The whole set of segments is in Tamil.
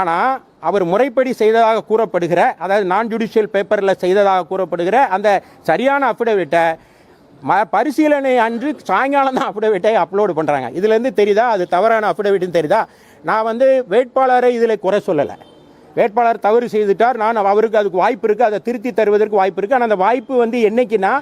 ஆனால் அவர் முறைப்படி செய்ததாக கூறப்படுகிற அதாவது நான் ஜுடிஷியல் பேப்பரில் செய்ததாக கூறப்படுகிற அந்த சரியான அஃபிடவிட்டை ம பரிசீலனை அன்று சாயங்காலம் தான் அஃபிடவிட்டை அப்லோடு பண்ணுறாங்க இதுலேருந்து தெரியுதா? அது தவறான அஃபிடவிட்னு தெரியுதா? நான் வந்து வேட்பாளரை இதில் குறை சொல்லலை. வேட்பாளர் தவறு செய்துட்டார். நான் அவருக்கு அதுக்கு வாய்ப்பு இருக்குது அதை திருத்தி தருவதற்கு வாய்ப்பு இருக்குது ஆனால் அந்த வாய்ப்பு வந்து என்னைக்குன்னா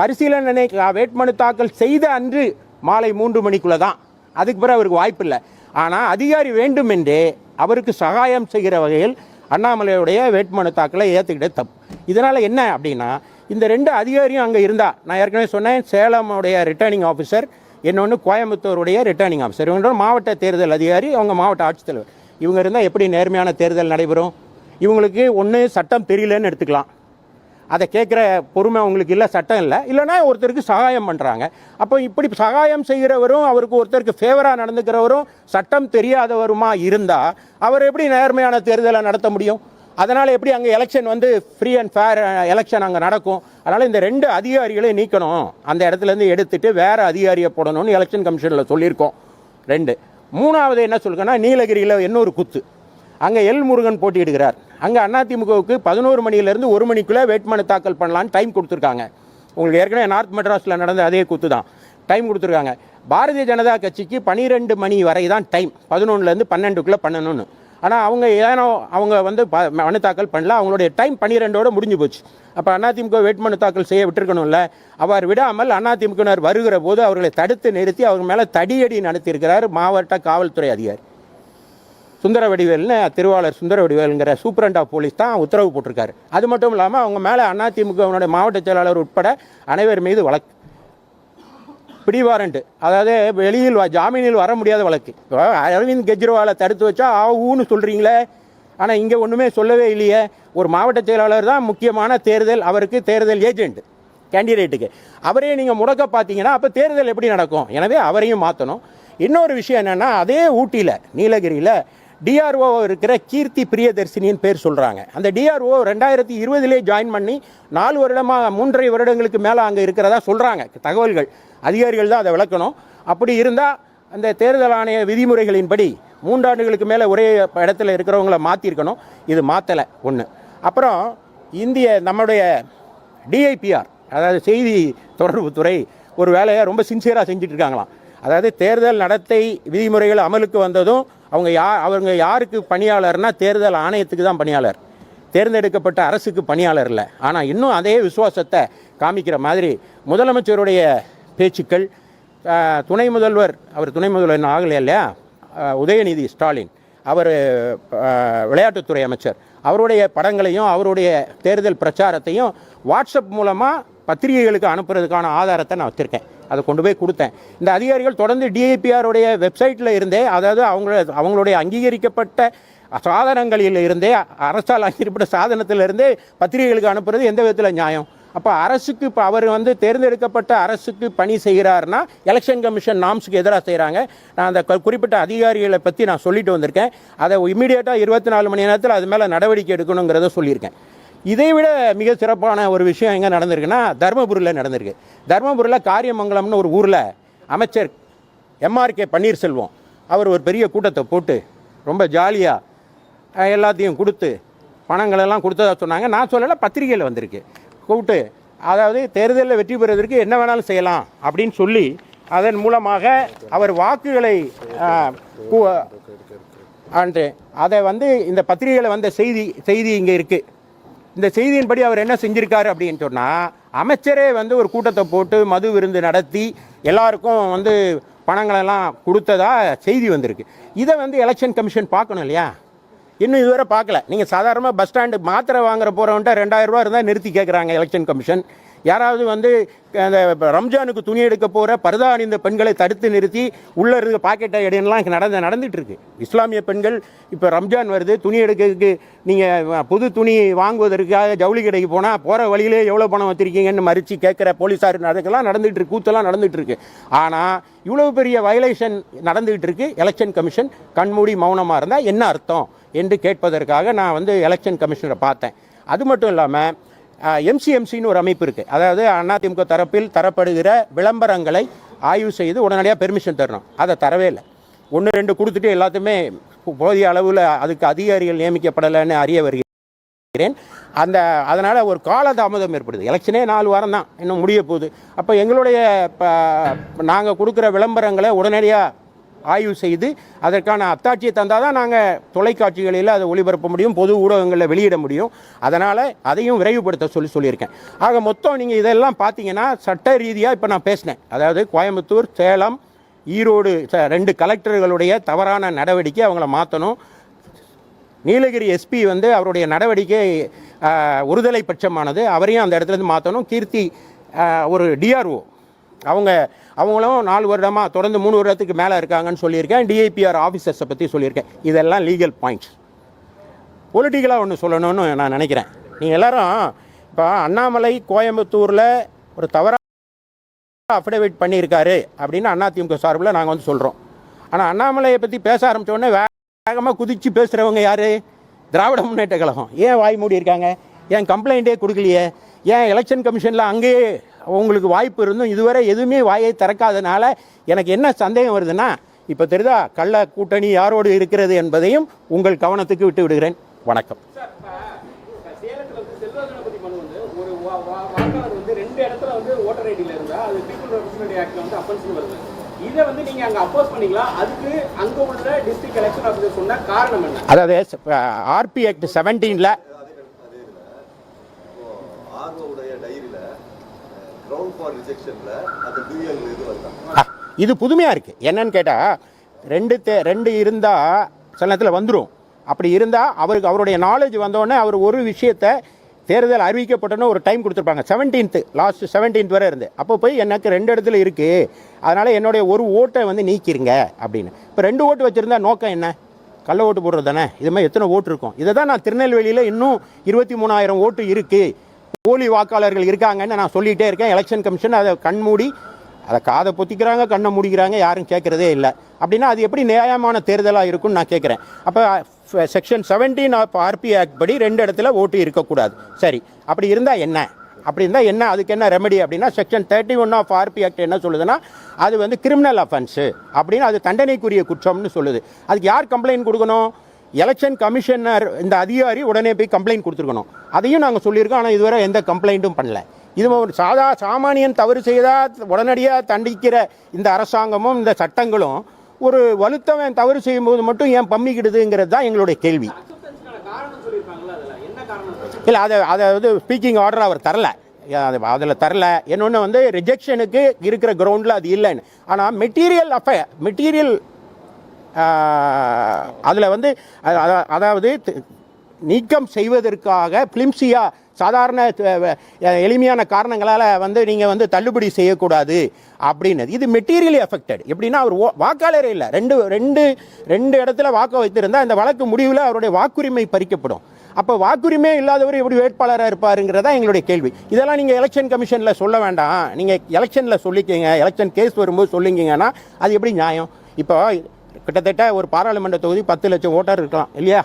பரிசீலனை வேட்புமனு தாக்கல் செய்த அன்று மாலை மூன்று மணிக்குள்ளே தான் அதுக்கு பிறகு அவருக்கு வாய்ப்பு இல்லை. ஆனால் அதிகாரி வேண்டுமென்றே அவருக்கு சகாயம் செய்கிற வகையில் அண்ணாமலையுடைய வேட்புமனு தாக்கலை ஏற்றுக்கிட்டே தப்பு. இதனால் என்ன அப்படின்னா இந்த ரெண்டு அதிகாரியும் அங்கே இருந்தால் நான் ஏற்கனவே சொன்னேன் சேலமுடைய ரிட்டர்னிங் ஆஃபீஸர் இன்னொன்று கோயம்புத்தூருடைய ரிட்டர்னிங் ஆஃபீஸர் இவங்களோட மாவட்ட தேர்தல் அதிகாரி அவங்க மாவட்ட ஆட்சித்தலைவர். இவங்க இருந்தால் எப்படி நேர்மையான தேர்தல் நடைபெறும்? இவங்களுக்கு ஒன்று சட்டம் தெரியலன்னு எடுத்துக்கலாம். அதை கேட்குற பொறுமை அவங்களுக்கு இல்லை சட்டம் இல்லை. இல்லைன்னா ஒருத்தருக்கு சகாயம் பண்ணுறாங்க அப்போ இப்படி சகாயம் செய்கிறவரும் அவருக்கு ஒருத்தருக்கு ஃபேவராக நடந்துக்கிறவரும் சட்டம் தெரியாதவருமா இருந்தால் அவர் எப்படி நேர்மையான தேர்தலை நடத்த முடியும்? அதனால் எப்படி அங்கே எலெக்ஷன் வந்து ஃப்ரீ அண்ட் ஃபேர் எலெக்ஷன் அங்கே நடக்கும்? அதனால் இந்த ரெண்டு அதிகாரிகளையும் நீக்கணும். அந்த இடத்துலேருந்து எடுத்துட்டு வேறு அதிகாரியை போடணும்னு எலெக்ஷன் கமிஷனில் சொல்லியிருக்கோம். ரெண்டு. மூணாவது என்ன சொல்லுங்கன்னா நீலகிரியில் இன்னொரு குத்து. அங்கே எல் முருகன் போட்டியிடுகிறார். அங்கே அதிமுகவுக்கு பதினோரு மணியிலேருந்து ஒரு மணிக்குள்ளே வேட்புமனு தாக்கல் பண்ணலான்னு டைம் கொடுத்துருக்காங்க. உங்களுக்கு ஏற்கனவே நார்த் மெட்ராஸில் நடந்த அதே குத்து தான். டைம் கொடுத்துருக்காங்க. பாரதிய ஜனதா கட்சிக்கு பன்னிரெண்டு மணி வரை தான் டைம் பதினொன்றுலேருந்து பன்னெண்டுக்குள்ளே பண்ணணும்னு. ஆனால் அவங்க ஏனோ அவங்க வந்து ப- மனு தாக்கல் பண்ணல. அவங்களுடைய டைம் பன்னிரெண்டோட முடிஞ்சு போச்சு. அப்போ அதிமுக வேட்புமனு தாக்கல் செய்ய விட்டுருக்கணும்ல. அவர் விடாமல் அதிமுகவினர் வருகிற போது அவர்களை தடுத்து நிறுத்தி அவங்க மேலே தடியடி நடத்தியிருக்கிறார் மாவட்ட காவல்துறை அதிகாரி. சுந்தர வடிவேல்னு திருவாளர் சுந்தர வடிவேலுங்கிற சூப்பரண்ட் ஆஃப் போலீஸ் தான் உத்தரவு போட்டிருக்காரு. அது மட்டும் இல்லாமல் அவங்க மேலே அதிமுகவினுடைய மாவட்ட செயலாளர் உட்பட அனைவர் மீது வழக்கு. பிடிவாரண்ட்டு அதாவது வெளியில் வ- ஜாமீனில் வர முடியாத வழக்கு. இப்போ அரவிந்த் கெஜ்ரிவாலை தடுத்து வச்சா ஆ ஊன்னு சொல்கிறீங்களே ஆனால் இங்கே ஒன்றுமே சொல்லவே இல்லையே. ஒரு மாவட்ட செயலாளர் தான் முக்கியமான தேர்தல் அவருக்கு தேர்தல் ஏஜெண்ட் கேண்டிடேட்டுக்கு. அவரையும் நீங்கள் முடக்க பார்த்தீங்கன்னா அப்போ தேர்தல் எப்படி நடக்கும்? எனவே அவரையும் மாற்றணும் இன்னொரு விஷயம் என்னென்னா அதே ஊட்டியில் நீலகிரியில் டிஆர்ஓ இருக்கிற கீர்த்தி பிரியதர்சினின்னு பேர் சொல்கிறாங்க அந்த டிஆர்ஓ ரெண்டாயிரத்தி இருபதுலேயே ஜாயின் பண்ணி நாலு வருடமாக மூன்றரை வருடங்களுக்கு மேலே அங்கே இருக்கிறதா சொல்கிறாங்க தகவல்கள். அதிகாரிகள் தான் அதை விளக்கணும். அப்படி இருந்தால் அந்த தேர்தல் ஆணைய விதிமுறைகளின்படி மூன்றாண்டுகளுக்கு மேலே ஒரே இடத்துல இருக்கிறவங்கள மாற்றிருக்கணும் இது மாற்றலை ஒன்று அப்புறம் இந்திய நம்முடைய டிஐபிஆர் அதாவது செய்தி தொடர்புத்துறை ஒரு வேலையை ரொம்ப சின்சியராக செஞ்சுட்டு இருக்காங்களாம். அதாவது தேர்தல் நடத்தை விதிமுறைகள் அமலுக்கு வந்ததும் அவங்க யா அவங்க யாருக்கு பணியாளர்னா தேர்தல் ஆணையத்துக்கு தான் பணியாளர். தேர்ந்தெடுக்கப்பட்ட அரசுக்கு பணியாளர் இல்லை. ஆனால் இன்னும் அதே விசுவாசத்தை காமிக்கிற மாதிரி முதலமைச்சருடைய பேச்சுக்கள் துணை முதல்வர் அவர் துணை முதல்வர் ஆகலை ஆகலையா இல்லையா? உதயநிதி ஸ்டாலின் அவர் விளையாட்டுத்துறை அமைச்சர் அவருடைய படங்களையும் அவருடைய தேர்தல் பிரச்சாரத்தையும் வாட்ஸ்அப் மூலமாக பத்திரிகைகளுக்கு அனுப்புறதுக்கான ஆதாரத்தை நான் வச்சுருக்கேன். அதை கொண்டு போய் கொடுத்தேன். இந்த அதிகாரிகள் தொடர்ந்து டிஐபிஆருடைய வெப்சைட்டில் இருந்தே அதாவது அவங்கள அவங்களுடைய அங்கீகரிக்கப்பட்ட சாதனங்களில் இருந்தே அரசால் அங்கீகரிக்கப்பட்ட சாதனத்திலிருந்தே பத்திரிகைகளுக்கு அனுப்புறது எந்த விதத்தில் நியாயம்? அப்போ அரசுக்கு இப்போ அவர் வந்து தேர்ந்தெடுக்கப்பட்ட அரசுக்கு பணி செய்கிறாருன்னா எலெக்ஷன் கமிஷன் நாம்ஸுக்கு எதிராக செய்கிறாங்க நான் அந்த குறிப்பிட்ட அதிகாரிகளை பற்றி நான் சொல்லிட்டு வந்திருக்கேன். அதை இமீடியட்டாக இருபத்தி நாலு மணி நேரத்தில் அது மேலே நடவடிக்கை எடுக்கணுங்கிறத சொல்லியிருக்கேன். இதை விட மிக சிறப்பான ஒரு விஷயம் எங்கே நடந்திருக்குன்னா தருமபுரியில் நடந்திருக்கு. தருமபுரியில் காரியமங்கலம்னு ஒரு ஊரில் அமைச்சர் எம்ஆர்கே பன்னீர்செல்வம் அவர் ஒரு பெரிய கூட்டத்தை போட்டு ரொம்ப ஜாலியாக எல்லாத்தையும் கொடுத்து பணங்களெல்லாம் கொடுத்ததா சொன்னாங்க. நான் சொல்லலை பத்திரிகையில் வந்திருக்கு. கூப்பிட்டு அதாவது தேர்தலில் வெற்றி பெறுவதற்கு என்ன வேணாலும் செய்யலாம் அப்படின்னு சொல்லி அதன் மூலமாக அவர் வாக்குகளை அன்று அதை வந்து இந்த பத்திரிகையில் வந்த செய்தி செய்தி இங்கே இருக்குது இந்த செய்தியின்படி அவர் என்ன செஞ்சிருக்காரு அப்படின்னு சொன்னால் அமைச்சரே வந்து ஒரு கூட்டத்தை போட்டு மது விருந்து நடத்தி எல்லாருக்கும் வந்து பணங்களெல்லாம் கொடுத்ததா செய்தி வந்திருக்கு. இதை வந்து எலெக்ஷன் கமிஷன் பார்க்கணும் இல்லையா? இன்னும் இதுவரை பார்க்கல. நீங்கள் சாதாரணமாக பஸ் ஸ்டாண்டு மாத்திரை வாங்குற போகிறவன்ட்ட ரெண்டாயிரம் ரூபா இருந்தால் நிறுத்தி கேட்குறாங்க எலெக்ஷன் கமிஷன் யாராவது வந்து அந்த ரம்ஜானுக்கு துணி எடுக்க போகிற பரதா அணிந்த பெண்களை தடுத்து நிறுத்தி உள்ளே இருக்க பாக்கெட்டை இடையெல்லாம் நடந்து நடந்துட்டு இருக்கு. இஸ்லாமிய பெண்கள் இப்போ ரம்ஜான் வருது துணி எடுக்கிறதுக்கு நீங்கள் புது துணி வாங்குவதற்காக ஜவுளி கடைக்கு போனால் போகிற வழியிலே எவ்வளோ பணம் வச்சிருக்கீங்கன்னு மறித்து கேட்குற போலீஸார் அதுக்கெல்லாம் நடந்துகிட்டு இருக்கு கூத்தெல்லாம் நடந்துகிட்டு இருக்கு. ஆனால் இவ்வளோ பெரிய வயலேஷன் நடந்துகிட்டு இருக்கு எலெக்ஷன் கமிஷன் கண்மூடி மௌனமாக இருந்தால் என்ன அர்த்தம் என்று கேட்பதற்காக நான் வந்து எலெக்ஷன் கமிஷனரை பார்த்தேன். அது மட்டும் இல்லாமல் எம்சிஎம்சின்னு ஒரு அமைப்பு இருக்குது அதாவது அதிமுக தரப்பில் தரப்படுகிற விளம்பரங்களை ஆய்வு செய்து உடனடியாக பெர்மிஷன் தரணும். அதை தரவே இல்லை. ஒன்று ரெண்டு கொடுத்துட்டு எல்லாத்தையுமே போதிய அளவில் அதுக்கு அதிகாரிகள் நியமிக்கப்படலைன்னு அறிய வருகிறேன். அந்த அதனால் ஒரு காலதாமதம் ஏற்படுது. எலெக்ஷனே நாலு வாரம் தான். இன்னும் முடிய போகுது. அப்போ எங்களுடைய நாங்கள் கொடுக்குற விளம்பரங்களை உடனடியாக ஆய்வு செய்து அதற்கான அத்தாட்சியை தந்தால் தான் நாங்கள் தொலைக்காட்சிகளில் அதை ஒளிபரப்ப முடியும் பொது ஊடகங்களில் வெளியிட முடியும். அதனால் அதையும் விரைவுபடுத்த சொல்லி சொல்லியிருக்கேன். ஆக மொத்தம் நீங்கள் இதெல்லாம் பார்த்தீங்கன்னா சட்ட ரீதியாக இப்போ நான் பேசினேன். அதாவது கோயம்புத்தூர் சேலம் ஈரோடு ச- ரெண்டு கலெக்டர்களுடைய தவறான நடவடிக்கை அவங்கள மாற்றணும் நீலகிரி எஸ்பி வந்து அவருடைய நடவடிக்கை ஒருதலை பட்சமானது அவரையும் அந்த இடத்துல இருந்து மாற்றணும் கீர்த்தி ஒரு டிஆர்ஓ அவங்க அவங்களும் நாலு வருடமாக தொடர்ந்து மூணு வருடத்துக்கு மேலே இருக்காங்கன்னு சொல்லியிருக்கேன். டிஐபிஆர் ஆஃபீஸர்ஸை பற்றி சொல்லியிருக்கேன். இதெல்லாம் லீகல் பாயிண்ட்ஸ் பொலிட்டிக்கலாக ஒன்று சொல்லணும்னு நான் நினைக்கிறேன். நீங்கள் எல்லாரும் இப்போ அண்ணாமலை கோயம்புத்தூரில் ஒரு தவறாக அஃபிடவிட் பண்ணியிருக்காரு அப்படின்னு அதிமுக சார்பில் நாங்கள் வந்து சொல்கிறோம் ஆனால் அண்ணாமலையை பற்றி பேச ஆரம்பித்தோடனே வேகமாக குதிச்சு பேசுகிறவங்க யார்? திராவிட முன்னேற்ற கழகம். ஏன் வாய் மூடி இருக்காங்க ஏன் கம்ப்ளைண்ட்டே கொடுக்கலையே? ஏன் எலெக்ஷன் கமிஷனில் அங்கேயே உங்களுக்கு வாய்ப்பு இருந்தும் இதுவரை எதுவுமே வாயை திறக்காதனால எனக்கு என்ன சந்தேகம் வருதுன்னா இப்போ தெரியுதா கள்ள கூட்டணி யாரோடு இருக்கிறது என்பதையும் உங்கள் கவனத்துக்கு விட்டு விடுகிறேன். வணக்கம். சேலத்துல வந்து செல்வ கணபதி மனு வந்து ஒரு வா- வா- வாக்காளர் வந்து ரெண்டு இடத்துல வந்து ஓட்டர் ஐடியில் இருந்தா அது பீப்புள் ரெப்ரஸன்டேட்டிவ் ஆக்ட்ல வந்து அப்பன்ஸ் வருது. இதை வந்து நீங்க அங்க அப்போஸ் பண்ணீங்களா? அதுக்கு அங்க உள்ள டிஸ்ட்ரிக்ட் எலெக்ஷன் ஆஃபீஸர் சொன்ன காரணம் என்ன? அதாவது ஆர்பி ஆக்ட் செவன்டீனில் கிரவுண்ட் ஃபார் அந்த டூயல் இது வந்தான். இது புதுமையாக இருக்குது என்னன்னு கேட்டால் ரெண்டு தே ரெண்டு இருந்தால் சில நேரத்தில் வந்துடும் அப்படி இருந்தால் அவருக்கு அவருடைய நாலேஜ் வந்தோடனே அவர் ஒரு விஷயத்தை தேர்தல் அறிவிக்கப்பட்டோன்னு ஒரு டைம் கொடுத்துருப்பாங்க. செவன்டீன்த்து லாஸ்ட் செவன்டீன்த் வரை இருந்து. அப்போ போய் எனக்கு ரெண்டு இடத்துல இருக்குது அதனால் என்னுடைய ஒரு ஓட்டை வந்து நீக்கிருங்க அப்படின்னு. இப்போ ரெண்டு ஓட்டு வச்சுருந்தா நோக்கம் என்ன? கள்ள ஓட்டு போடுறது தானே. இது மாதிரி எத்தனை ஓட்டு இருக்கும்? இதை தான் நான் திருநெல்வேலியில் இன்னும் இருபத்தி மூணாயிரம் ஓட்டு இருக்குது போலி வாக்காளர்கள் இருக்காங்கன்னு நான் சொல்லிகிட்டே இருக்கேன். எலெக்ஷன் கமிஷன் அதை கண்மூடி அதை காதை பொத்திக்கிறாங்க கண்ணை மூடிக்கிறாங்க யாரும் கேட்குறதே இல்லை. அப்படின்னா அது எப்படி நியாயமான தேர்தலாக இருக்கும்னு நான் கேட்குறேன். அப்போ section seventeen of RP act படி ரெண்டு இடத்துல ஓட்டு இருக்கக்கூடாது. சரி அப்படி இருந்தால் என்ன? அப்படி இருந்தால் என்ன? அதுக்கு என்ன ரெமெடி அப்படின்னா section thirty one of RP act என்ன சொல்லுதுன்னா அது வந்து கிரிமினல் அஃபென்ஸு அப்படின்னு அது தண்டனைக்குரிய குற்றம்னு சொல்லுது. அதுக்கு யார் கம்ப்ளைண்ட் கொடுக்கணும்? எலெக்ஷன் கமிஷனர் இந்த அதிகாரி உடனே போய் கம்ப்ளைண்ட் கொடுத்துருக்கணும். அதையும் நாங்கள் சொல்லியிருக்கோம் ஆனால் இதுவரை எந்த கம்ப்ளைண்ட்டும் பண்ணல. இது ஒரு சாதா சாமானியன் தவறு செய்தால் உடனடியாக தண்டிக்கிற இந்த அரசாங்கமும் இந்த சட்டங்களும் ஒரு வலுத்தவன் தவறு செய்யும்போது மட்டும் ஏன் பம்மிக்கிடுதுங்கிறது தான் எங்களுடைய கேள்வி. இல்லை அதை அதை வந்து ஸ்பீக்கிங் ஆர்டர் அவர் தரல. அது அதில் தரல. இன்னொன்று வந்து ரிஜெக்ஷனுக்கு இருக்கிற கிரவுண்டில் அது இல்லைன்னு. ஆனால் மெட்டீரியல் அஃபே மெட்டீரியல் அதில் வந்து அதாவது நீக்கம் செய்வதற்காக பிலிம்சியா சாதாரண எளிமையான காரணங்களால் வந்து நீங்கள் வந்து தள்ளுபடி செய்யக்கூடாது அப்படின்னு இது மெட்டீரியலி அஃபெக்டட் எப்படின்னா அவர் ஓ- வாக்காளரே இல்லை. ரெண்டு ரெண்டு ரெண்டு இடத்துல வாக்கு வைத்திருந்தால் இந்த வழக்கு முடிவில் அவருடைய வாக்குரிமை பறிக்கப்படும். அப்போ வாக்குரிமை இல்லாதவர் எப்படி வேட்பாளராக இருப்பாருங்கிறதா எங்களுடைய கேள்வி. இதெல்லாம் நீங்கள் எலெக்ஷன் கமிஷனில் சொல்ல வேண்டாம். நீங்கள் எலெக்ஷனில் சொல்லிக்கிங்க. எலெக்ஷன் கேஸ் வரும்போது சொல்லிங்கன்னா அது எப்படி நியாயம்? இப்போ கிட்டத்தட்ட ஒரு பாராளுமன்ற தொகுதி பத்து லட்சம் ஓட்டர் இருக்கலாம் இல்லையா?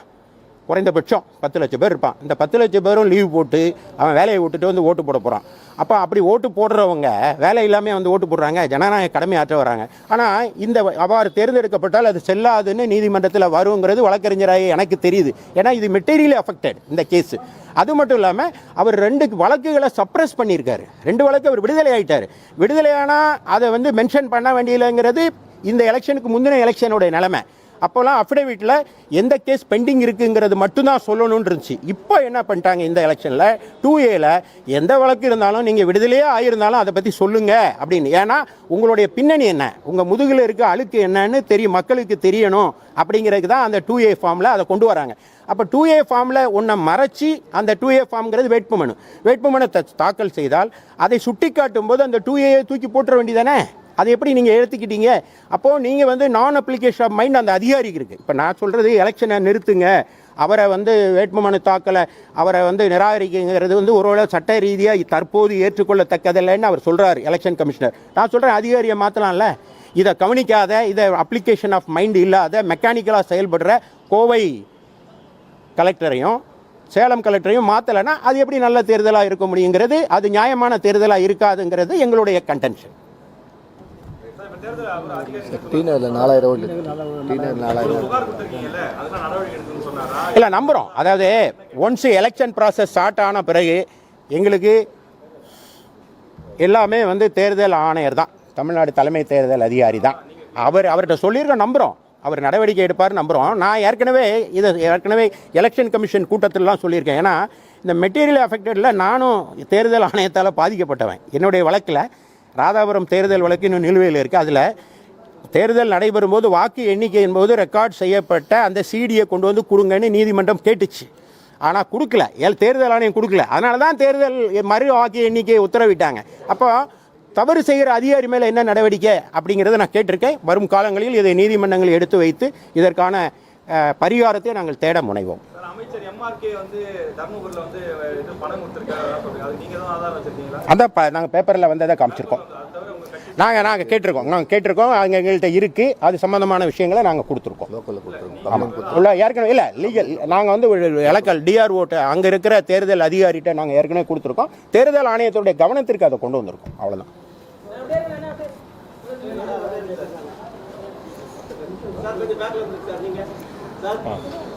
குறைந்தபட்சம் பத்து லட்சம் பேர் இருப்பான். இந்த பத்து லட்சம் பேரும் லீவ் போட்டு அவன் வேலையை விட்டுட்டு வந்து ஓட்டு போட போகிறான் அப்போ அப்படி ஓட்டு போடுறவங்க வேலை இல்லாமல் வந்து ஓட்டு போடுறாங்க ஜனநாயக கடமை ஆற்ற வராங்க. ஆனால் இந்த அவ்வாறு தேர்ந்தெடுக்கப்பட்டால் அது செல்லாதுன்னு நீதிமன்றத்தில் வருங்கிறது வழக்கறிஞராக எனக்கு தெரியுது. ஏன்னா இது மெட்டீரியலி அஃபெக்டட் இந்த கேஸ் அது மட்டும் இல்லாமல் அவர் ரெண்டு வழக்குகளை சப்ரஸ் பண்ணியிருக்காரு. ரெண்டு வழக்கு அவர் விடுதலை ஆகிட்டார் விடுதலையானால் அதை வந்து மென்ஷன் பண்ண வேண்டியலைங்கிறது இந்த எலெக்ஷனுக்கு முந்தின எலெக்ஷனுடைய நிலைமை. அப்போல்லாம் அஃபிடவிட்டில் எந்த கேஸ் பெண்டிங் இருக்குங்கிறது மட்டும்தான் சொல்லணும்னு இருந்துச்சு இப்போ என்ன பண்ணிட்டாங்க இந்த எலெக்ஷனில்? டூ ஏல எந்த வழக்கு இருந்தாலும் நீங்கள் விடுதலையே ஆகியிருந்தாலும் அதை பற்றி சொல்லுங்கள் அப்படின்னு. ஏன்னா உங்களுடைய பின்னணி என்ன? உங்கள் முதுகில் இருக்க அழுக்கு என்னன்னு தெரியும் மக்களுக்கு தெரியணும் அப்படிங்கிறதுக்கு தான் அந்த டூ ஏ ஃபார்மில் அதை கொண்டு வராங்க. அப்போ டூ ஏ ஃபார்மில் ஒன்றை மறைச்சி அந்த டூ ஏ ஃபார்ம்ங்கிறது வேட்புமனு. வேட்புமனு த- தாக்கல் செய்தால் அதை சுட்டி காட்டும் போது அந்த டூ ஏயை தூக்கி போட்டுற வேண்டியதானே? அதை எப்படி நீங்கள் எடுத்துக்கிட்டீங்க அப்போது நீங்கள் வந்து நான் அப்ளிகேஷன் ஆஃப் மைண்ட் அந்த அதிகாரிக்கு இருக்குது இப்போ நான் சொல்கிறது எலெக்ஷனை நிறுத்துங்க. அவரை வந்து வேட்புமனு தாக்கலை. அவரை வந்து நிராகரிக்குங்கிறது வந்து ஒருவேளை சட்ட ரீதியாக தற்போது ஏற்றுக்கொள்ளத்தக்கதில்லைன்னு அவர் சொல்கிறார் எலெக்ஷன் கமிஷனர் நான் சொல்கிறேன் அதிகாரியை மாற்றலாம்ல இதை கவனிக்காத இதை அப்ளிகேஷன் ஆஃப் மைண்ட் இல்லாத மெக்கானிக்கலாக செயல்படுற கோவை கலெக்டரையும் சேலம் கலெக்டரையும் மாற்றலைன்னா அது எப்படி நல்ல தேர்தலாக இருக்க முடியுங்கிறது அது நியாயமான தேர்தலாக இருக்காதுங்கிறது எங்களுடைய கண்டென்ஷன் நாலாயிரம் ஓட்டு நாலாயிரம் இல்லை நம்புகிறோம் அதாவது ஒன்ஸ் எலெக்ஷன் ப்ராசஸ் ஸ்டார்ட் ஆன பிறகு எங்களுக்கு எல்லாமே வந்து தேர்தல் ஆணையர் தான். தமிழ்நாடு தலைமை தேர்தல் அதிகாரி தான். அவர் அவர்கிட்ட சொல்லியிருக்கோம் நம்புகிறோம் அவர் நடவடிக்கை எடுப்பார் நம்புகிறோம் நான் ஏற்கனவே இதை ஏற்கனவே எலெக்ஷன் கமிஷன் கூட்டத்திலலாம் சொல்லியிருக்கேன். ஏன்னா இந்த மெட்டீரியல் அஃபெக்டடில் நானும் தேர்தல் ஆணையத்தால் பாதிக்கப்பட்டவன். என்னுடைய வழக்கில் ராதாபுரம் தேர்தல் வழக்கு இன்னும் நிலுவையில் இருக்குது அதில் தேர்தல் நடைபெறும் போது வாக்கு எண்ணிக்கை என்பது ரெக்கார்ட் செய்யப்பட்ட அந்த சிடியை கொண்டு வந்து கொடுங்கன்னு நீதிமன்றம் கேட்டுச்சு. ஆனால் கொடுக்கல. ஏல் தேர்தல் ஆணையம் கொடுக்கல. அதனால தான் தேர்தல் மறு வாக்கு எண்ணிக்கையை உத்தரவிட்டாங்க. அப்போ தவறு செய்கிற அதிகாரி மேலே என்ன நடவடிக்கை அப்படிங்கிறத நான் கேட்டிருக்கேன். வரும் காலங்களில் இதை நீதிமன்றங்கள் எடுத்து வைத்து இதற்கான பரிகாரத்தை நாங்கள் தேட முனைவோம். சார் அமைச்சர் எம்ஆர்கே வந்து தர்மபுரியில் வந்து இது பணம் கொடுத்துருக்காரு சொல்றீங்க அது நீங்க தான் ஆதாரம் வச்சிருக்கீங்களா? அந்த ப நாங்கள் பேப்பரில் வந்ததை காமிச்சிருக்கோம். அது கட்சி நாங்கள் நாங்கள் கேட்டிருக்கோம். நாங்கள் கேட்டிருக்கோம். அங்கே எங்கள்கிட்ட இருக்குது அது சம்பந்தமான விஷயங்களை நாங்கள் கொடுத்துருக்கோம். உள்ள ஏற்கனவே இல்லை லீகல் நாங்கள் வந்து எலக்கல் டிஆர்ஓட்ட அங்கே இருக்கிற தேர்தல் அதிகாரிகிட்ட நாங்கள் ஏற்கனவே கொடுத்துருக்கோம். தேர்தல் ஆணையத்துடைய கவனத்திற்கு அதை கொண்டு வந்திருக்கோம். அவ்வளோதான் சார் கொஞ்சம் இருக்கு சார் நீங்க சார்